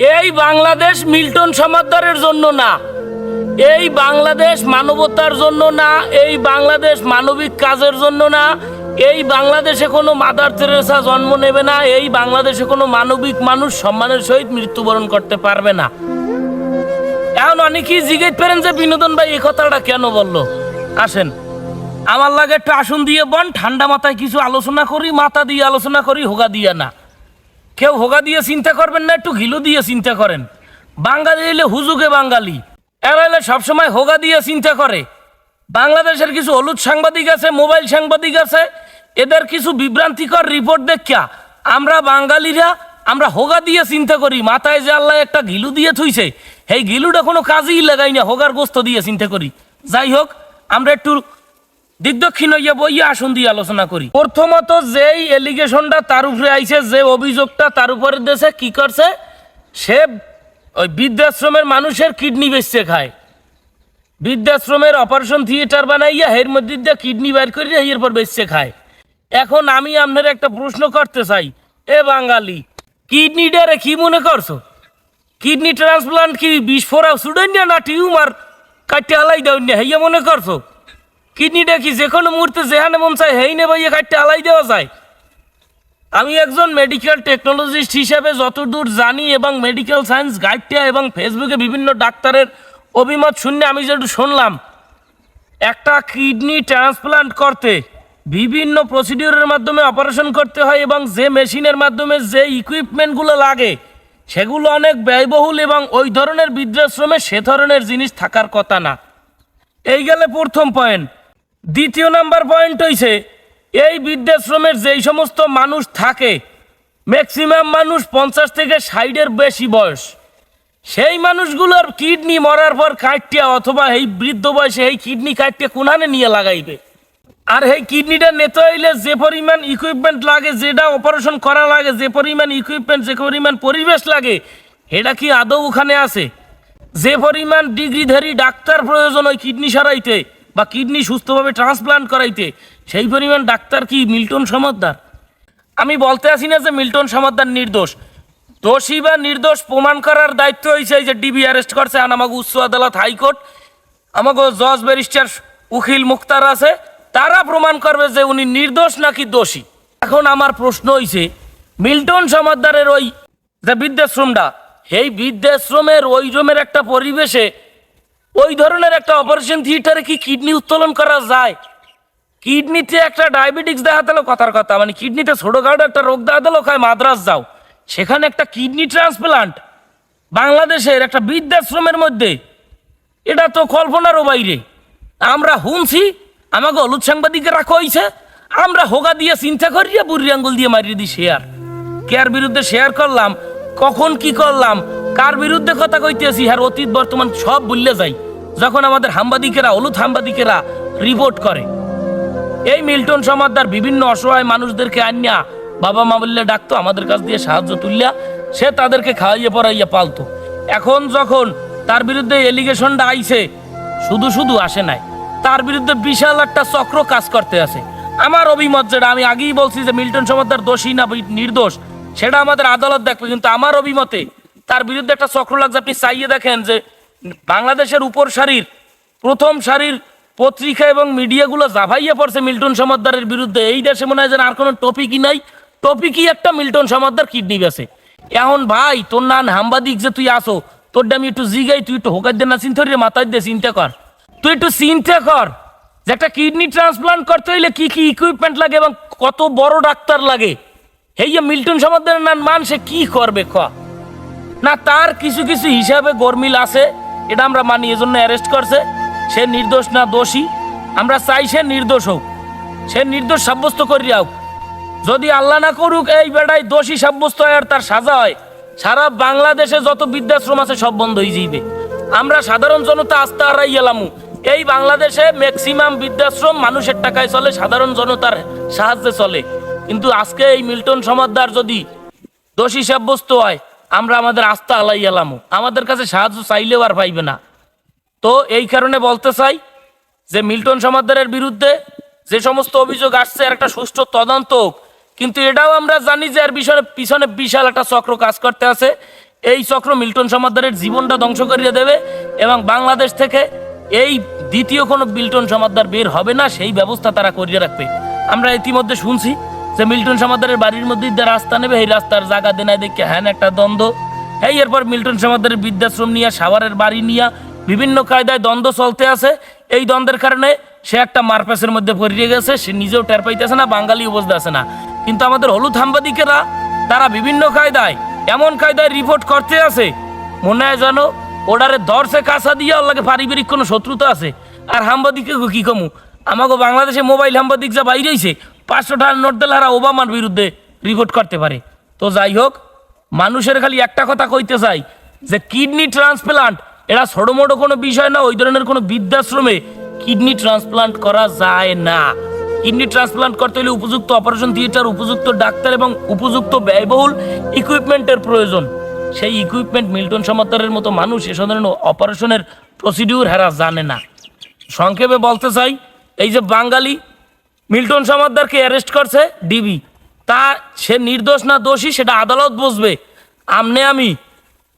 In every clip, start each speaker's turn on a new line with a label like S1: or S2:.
S1: এই বাংলাদেশ মিল্টন সমাদ্দারের জন্য না। এই বাংলাদেশ মানবতার জন্য না, এই বাংলাদেশ মানবিক কাজের জন্য না। এই বাংলাদেশে কোনো মাদার তেরেসা জন্ম নেবে না, এই বাংলাদেশে কোনো মানবিক মানুষ সম্মানের সহিত মৃত্যুবরণ করতে পারবে না। এখন অনেকেই জিজ্ঞেস পারেন যে, বিনোদন ভাই, এই কথাটা কেন বলল? আসেন, আমার লাগে একটু আসন দিয়ে বন, ঠান্ডা মাথায় কিছু আলোচনা করি, মাথা দিয়ে আলোচনা করি, হোগা দিয়ে না। কেউ হোগা দিয়ে চিন্তা করবেন না, একটু ঘিলু দিয়ে চিন্তা করেন। বাঙালি হইলে হুজুকে বাঙালি। এরা হলে সবসময় হোগা দিয়ে চিন্তা করে। বাংলাদেশের কিছু হলুদ সাংবাদিক আছে, মোবাইল সাংবাদিক আছে, এদের কিছু বিভ্রান্তিকর রিপোর্ট দেখা আমরা বাঙালিরা আমরা হোগা দিয়ে চিন্তা করি। মাথায় যে আল্লাহ একটা ঘিলু দিয়ে থুইছে এই ঘিলুটা কোনো কাজেই লাগাই না, হোগার গোস্ত দিয়ে চিন্তা করি। যাই হোক, আমরা একটু দিকদক্ষিণ হইয়া বইয়া আসন দিয়ে আলোচনা করি। প্রথমত যেই এলিগেশনটা তার উপরে আইছে, যে অভিযোগটা তার উপরে দেশে কি করছে, সে ওই বৃদ্ধাশ্রমের মানুষের কিডনি বেচছে খায়। বৃদ্ধাশ্রমের অপারেশন থিয়েটার বানাইয়া হের মধ্যে দিয়ে কিডনি বের করিয়া এরপর বেচছে খায়। এখন আমি আপনার একটা প্রশ্ন করতে চাই, এ বাঙালি কিডনিটারে কি মনে করছ? কিডনি ট্রান্সপ্লান্ট কি বিস্ফোরা সুডেন্যা না টিউমার কাটতে আলাই দেওয়া হেইয়া মনে করছ? কিডনিটা কি যে কোনো মুহূর্তে যেখানে মন চায় হেই নেবে ইয়ে কাটতে আলাই দেওয়া যায়। আমি একজন মেডিকেল টেকনোলজিস্ট হিসেবে যতদূর জানি এবং মেডিকেল সায়েন্স গাইডটা এবং ফেসবুকে বিভিন্ন ডাক্তারের অভিমত শুনে আমি যেটু শুনলাম, একটা কিডনি ট্রান্সপ্লান্ট করতে বিভিন্ন প্রসিডিউরের মাধ্যমে অপারেশন করতে হয় এবং যে মেশিনের মাধ্যমে যে ইকুইপমেন্টগুলো লাগে, সেগুলো অনেক ব্যয়বহুল এবং ওই ধরনের বৃদ্ধাশ্রমে সে ধরনের জিনিস থাকার কথা না। এই গেলে প্রথম পয়েন্ট দ্বিতীয় নাম্বার পয়েন্ট হইছে, এই বৃদ্ধাশ্রমের যেই সমস্ত মানুষ থাকে ম্যাক্সিমাম মানুষ পঞ্চাশ থেকে ষাটের বেশি বয়স। সেই মানুষগুলোর কিডনি মরার পর কাটটিয়া অথবা এই বৃদ্ধ বয়সে এই কিডনি কাটটিয়া কোনানে নিয়ে লাগাইবে? আর এই কিডনিটা নিতে হইলে যে পরিমাণ ইকুইপমেন্ট লাগে, যেটা অপারেশন করা লাগে, যে পরিমাণ ইকুইপমেন্ট যে পরিমাণ পরিবেশ লাগে, এটা কি আদৌ ওখানে আছে? যে পরিমাণ ডিগ্রিধারী ডাক্তার প্রয়োজন ওই কিডনি সারাইতে বা কিডনি সুস্থভাবে ট্রান্সপ্লান্ট করাইতে, সেই পরিমাণ ডাক্তার কি মিল্টন সমদ্দার? আমি বলতে আসি না যে মিল্টন সমদ্দার নির্দোষ। দোষী বা নির্দোষ প্রমাণ করার দায়িত্ব হয়েছে যে ডিবি অ্যারেস্ট করছে আর আমাকে উচ্চ আদালত হাইকোর্ট। আমাকে জজ ব্যারিস্টার উকিল মুক্তার আছে, তারা প্রমাণ করবে যে উনি নির্দোষ নাকি দোষী। এখন আমার প্রশ্ন হইছে, মিল্টন সমাদ্দারের ওই যে বৃদ্ধাশ্রমটা এই বৃদ্ধাশ্রমের ওই রুমের একটা পরিবেশে ওই ধরনের একটা অপারেশন থিয়েটারে কি কিডনি উত্তোলন করা যায়? কিডনিতে একটা ডায়াবেটিক্স দেখা দিল কথার কথা। মানে কিডনিতে ছোটোখাটো একটা রোগ দেখা দিল খায় মাদ্রাস যাও। সেখানে একটা কিডনি ট্রান্সপ্লান্ট বাংলাদেশের একটা বৃদ্ধাশ্রমের মধ্যে। এটা তো কল্পনারও বাইরে। আমরা শুনছি আমাকে হলুদ সাংবাদিকেরা কইছে আমরা হোগা দিয়ে চিন্তা করিয়া বুড়ি আঙ্গুল দিয়ে মারিয়ে দিই শেয়ার কেয়ার বিরুদ্ধে শেয়ার করলাম? কখন কি করলাম? কার বিরুদ্ধে কথা কইতেছি? আর অতীত বর্তমান সব বললে যাই। যখন আমাদের হাম্বাদিকেরা হলুদ হাম্বাদিকেরা রিপোর্ট করে, এই মিল্টন সমাদার বিভিন্ন অসহায় মানুষদেরকে আনিয়া বাবা মা বললে ডাকতো, আমাদের কাছ দিয়ে সাহায্য তুললিয়া সে তাদেরকে খাওয়াইয়ে পড়াইয়া পালতো। এখন যখন তার বিরুদ্ধে এলিগেশনটা আইছে, শুধু শুধু আসে নাই। তার বিরুদ্ধে বিশাল একটা চক্র কাজ করতে আছে। আমার অভিমত যেটা, আমি আগেই বলছি যে মিল্টন সমাদার দোষী না, নির্দোষ, সেটা আমাদের আদালত দেখবে, কিন্তু আমার অভিমতে তার বিরুদ্ধে একটা চক্র লাগছে। আপনি চাইয়ে দেখেন যে বাংলাদেশের উপর সারির, প্রথম সারির পত্রিকা এবং মিডিয়াগুলো জাভাইয়া পড়ছে মিল্টন সমাদ্দারের বিরুদ্ধে। এই দেশে মনে হয় যেন আর কোনো টপিকই নাই। টপিকই একটা মিল্টন সমাদ্দার কিডনি বেছে। এখন ভাই, তোর নান হাম্বাদিক যে তুই আসো তোর আমি একটু জিগাই, তুই একটু হোকার দে না, চিন্তা রে মাথায় দিয়ে চিন্তা কর। তুই একটু চিন্তা কর যে একটা কিডনি ট্রান্সপ্লান্ট করতে হইলে কি কি ইকুইপমেন্ট লাগে এবং কত বড় ডাক্তার লাগে। এই যে মিল্টন সমাদ্দারের নান, মান সে কি করবে, ক? না, তার কিছু কিছু হিসাবে গরমিল আছে, এটা আমরা মানি, এজন্য অ্যারেস্ট করছে। সে নির্দোষ না দোষী। আমরা চাই সে নির্দোষ হোক। সে নির্দোষ সাব্যস্ত করি হোক যদি আল্লাহ না করুক, এই বেড়ায় দোষী সাব্যস্ত হয় আর তার সাজা হয়। সারা বাংলাদেশে যত বৃদ্ধাশ্রম আছে, সব বন্ধ হয়ে যাইবে। আমরা সাধারণ জনতা আস্থা হারাই গেলামু। এই বাংলাদেশে ম্যাক্সিমাম বৃদ্ধাশ্রম মানুষের টাকায় চলে, সাধারণ জনতার সাহায্যে চলে। কিন্তু আজকে এই মিল্টন সমাদ্দার যদি দোষী সাব্যস্ত হয় আমরা আমাদের আস্থা আলাই গেলাম আমাদের কাছে সাহায্য চাইলেও আর পাইবে না। তো এই কারণে বলতে চাই যে মিল্টন সমাদারের বিরুদ্ধে যে সমস্ত অভিযোগ আসছে একটা সুষ্ঠু তদন্ত হোক। কিন্তু এটাও আমরা জানি যে এর পিছনে পিছনে বিশাল একটা চক্র কাজ করতে আছে। এই চক্র মিল্টন সমাদারের জীবনটা ধ্বংস করিয়ে দেবে এবং বাংলাদেশ থেকে এই দ্বিতীয় কোনো মিল্টন সমাদার বের হবে না, সেই ব্যবস্থা তারা করিয়ে রাখবে। আমরা ইতিমধ্যে শুনছি। যে মিল্টন সমাদ্দারের বাড়ির মধ্যে যে রাস্তা নেবে এই রাস্তার জায়গা দেনায় দেখে হ্যান একটা দ্বন্দ্ব। এই এরপর মিল্টন সমাদ্দারের বৃদ্ধাশ্রম নিয়ে, সাভারের বাড়ি নিয়ে বিভিন্ন কায়দায় দ্বন্দ্ব চলতে আছে। এই দ্বন্দ্বের কারণে সে একটা মারপ্যাসের মধ্যে পড়িয়ে গেছে, সে নিজেও টের পাইতেছে না বাঙালি বুঝতে আছে না। কিন্তু আমাদের হলুদ হাম্বাদিকেরা তারা বিভিন্ন কায়দায়, এমন কায়দায় রিপোর্ট করতে আছে। মনে হয় জানো ওডারে দর্শে কাঁচা দিয়ে লাগে পারিবারিক কোনো শত্রুতা আছে। আর হাম্বাদিকে কি কমু? আমাকে বাংলাদেশে মোবাইল হাম্বাদিক যা বাইরেছে পাঁচশো টাকার নোট দিলে হারা ওবামার বিরুদ্ধে রিপোর্ট করতে পারে। তো যাই হোক, মানুষের খালি একটা কথা কইতে চাই, যে কিডনি ট্রান্সপ্লান্ট এরা ছোটো মোটো কোনো বিষয় না, ওই ধরনের কোনো বৃদ্ধাশ্রমে কিডনি ট্রান্সপ্লান্ট করা যায় না। কিডনি ট্রান্সপ্লান্ট করতে হলে উপযুক্ত অপারেশন থিয়েটার উপযুক্ত ডাক্তার এবং উপযুক্ত ব্যয়বহুল ইকুইপমেন্টের প্রয়োজন। সেই ইকুইপমেন্ট মিল্টন সমাত্তরের মতো মানুষ এ ধরনের অপারেশনের প্রসিডিউর হেরা জানে না। সংক্ষেপে বলতে চাই, এই যে বাঙালি মিল্টন সমাদ্দারকে অ্যারেস্ট করছে ডিবি তা সে নির্দোষ না দোষী, সেটা আদালত বুঝবে। আমনে আমি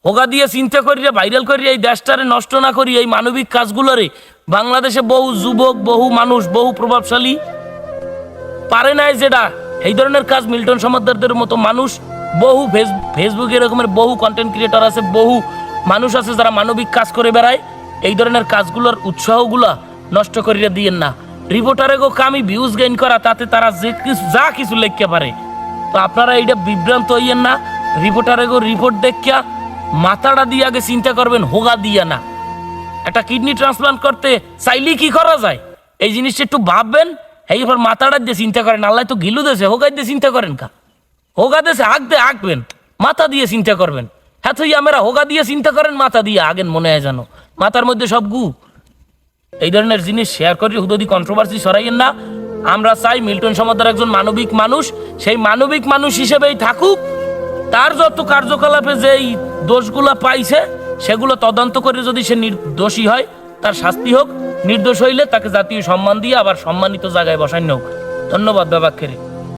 S1: হোগা দিয়ে চিন্তা করি রে ভাইরাল করি এই দেশটারে নষ্ট না করি, এই মানবিক কাজগুলোরে। বাংলাদেশে বহু যুবক, বহু মানুষ, বহু প্রভাবশালী। পারে নাই যেটা। এই ধরনের কাজ মিল্টন সমাদ্দারদের মতো মানুষ, বহু ফেস- ফেসবুকে এরকমের বহু কন্টেন্ট ক্রিয়েটর আছে, বহু মানুষ আছে যারা মানবিক কাজ করে বেড়ায়। এই ধরনের কাজগুলোর উৎসাহগুলা নষ্ট করিয়ে দিয়েন না। রিপোর্টারে গো কামি ভিউজ গেইন করা, তাতে তারা যে কিছু যা কিছু লিখতে পারে। তো আপনারা এইটা বিভ্রান্ত হইয়েন না। রিপোর্টারে গো রিপোর্ট দেখিয়া মাথাটা দিয়ে আগে চিন্তা করবেন, হোগা দিয়া না। একটা কিডনি ট্রান্সপ্লান্ট করতে চাইলে কি করা যায়? এই জিনিসটা একটু ভাববেন এইবার মাথাটা দিয়ে চিন্তা করেন, আল্লাহ তো গিলু দেশে হোগা দিয়ে চিন্তা করেন কা? হোগা দেশে দিয়ে আঁকবেন, মাথা দিয়ে চিন্তা করবেন। হ্যাঁ তো আমরা হোগা দিয়ে চিন্তা করেন, মাথা দিয়ে আগেন মনে হয় জানো মাথার মধ্যে সব গু। এই ধরনের জিনিস শেয়ার করি হুদদি কন্ট্রোভার্সি সরাইয়েন না। আমরা চাই মিল্টন সমাদার একজন মানবিক মানুষ, সেই মানবিক মানুষ হিসেবেই থাকুক। তার যত কার্যকলাপে যেই দোষগুলো পাইছে, সেগুলো তদন্ত করে যদি সে নির্দোষী হয়, তার শাস্তি হোক। নির্দোষ হইলে তাকে জাতীয় সম্মান দিয়ে আবার সম্মানিত জায়গায় বসানো হোক। ধন্যবাদ বাবাক্ষেরে